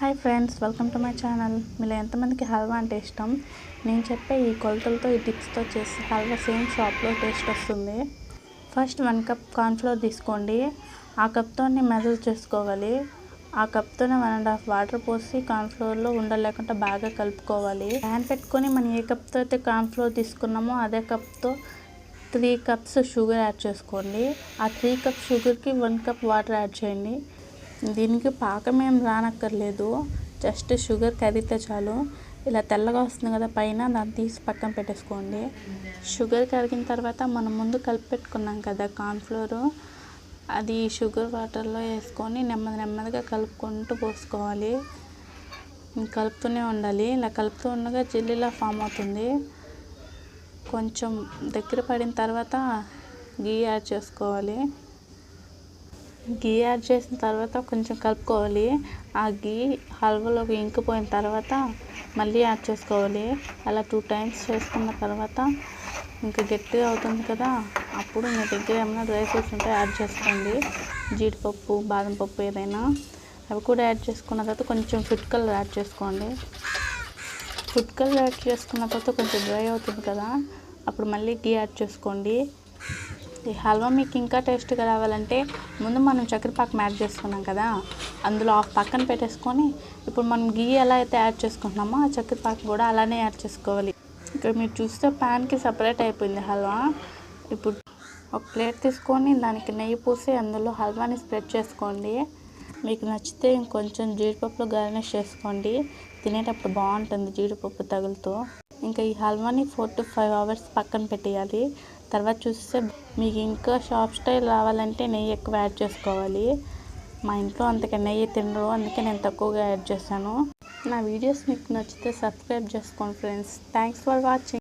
Hi friends welcome to my channel. మీలో ఎంతమందికి హల్వా అంటే ఇష్టం? నేను చెప్పే ఈ కొలతలతో ఈ టిప్స్తో చేసి హల్వా సేమ్ షాప్లో టేస్ట్ వస్తుంది. ఫస్ట్ వన్ కప్ కార్న్ఫ్లోర్ తీసుకోండి. ఆ కప్తోనే మెజర్ చేసుకోవాలి. ఆ కప్తోనే వన్ అండ్ హాఫ్ వాటర్ పోసి కార్న్ఫ్లోర్లో ఉండలేకుండా బాగా కలుపుకోవాలి. ప్యాన్ పెట్టుకొని మనం ఏ కప్తో అయితే కార్న్ఫ్లోర్ తీసుకున్నామో అదే కప్తో త్రీ కప్స్ షుగర్ యాడ్ చేసుకోండి. ఆ త్రీ కప్ షుగర్కి వన్ కప్ వాటర్ యాడ్ చేయండి. దీనికి పాకం ఏం రానక్కర్లేదు. జస్ట్ షుగర్ కరిగితే చాలు. ఇలా తెల్లగా వస్తుంది కదా పైన దాన్ని తీసి పక్కన పెట్టేసుకోండి. షుగర్ కరిగిన తర్వాత మనం ముందు కలిపి పెట్టుకున్నాం కదా కార్న్ఫ్లోర్. అది షుగర్ వాటర్లో వేసుకొని నెమ్మది నెమ్మదిగా కలుపుకుంటూ పోసుకోవాలి. కలుపుతూనే ఉండాలి. ఇలా కలుపుతూ ఉండగా జెల్లీలా ఫామ్ అవుతుంది. కొంచెం దగ్గర పడిన తర్వాత గీ యాడ్ చేసుకోవాలి. గీ యాడ్ చేసిన తర్వాత కొంచెం కలుపుకోవాలి. ఆ గీ హల్వాలోకి ఇంకిపోయిన తర్వాత మళ్ళీ యాడ్ చేసుకోవాలి. అలా టూ టైమ్స్ చేసుకున్న తర్వాత ఇంకా గట్టిగా అవుతుంది కదా అప్పుడు మీ దగ్గర ఏమైనా డ్రై ఫ్రూట్స్ ఉంటే యాడ్ చేసుకోండి. జీడిపప్పు బాదం పప్పు ఏదైనా అవి కూడా యాడ్ చేసుకున్న తర్వాత కొంచెం ఫుడ్ కలర్ యాడ్ చేసుకోండి. ఫుడ్ కలర్ యాడ్ చేసుకున్న తర్వాత కొంచెం డ్రై అవుతుంది కదా అప్పుడు మళ్ళీ గీ యాడ్ చేసుకోండి. ఈ హల్వా మీకు ఇంకా టేస్ట్గా రావాలంటే ముందు మనం చక్కెర పాకం యాడ్ చేసుకున్నాం కదా అందులో ఆఫ్ పక్కన పెట్టేసుకొని ఇప్పుడు మనం గీ ఎలా అయితే యాడ్ చేసుకుంటున్నామో ఆ చక్కెర పాకం కూడా అలానే యాడ్ చేసుకోవాలి. ఇక్కడ మీరు చూస్తే ప్యాన్కి సపరేట్ అయిపోయింది హల్వా. ఇప్పుడు ఒక ప్లేట్ తీసుకొని దానికి నెయ్యి పూసి అందులో హల్వాని స్ప్రెడ్ చేసుకోండి. మీకు నచ్చితే ఇంకొంచెం జీడిపప్పులో గార్నిష్ చేసుకోండి. తినేటప్పుడు బాగుంటుంది జీడిపప్పు తగులుతో. ఇంకా ఈ హల్వాని ఫోర్ టు ఫైవ్ అవర్స్ పక్కన పెట్టేయాలి. తర్వాత చూస్తే మీకు ఇంకా షాప్ స్టైల్ రావాలంటే నెయ్యి ఎక్కువ యాడ్ చేసుకోవాలి. మా ఇంట్లో అంతగా నెయ్యి తినరు అందుకే నేను తక్కువగా యాడ్ చేశాను. నా వీడియోస్ మీకు నచ్చితే సబ్స్క్రైబ్ చేసుకోండి ఫ్రెండ్స్. Thanks for watching.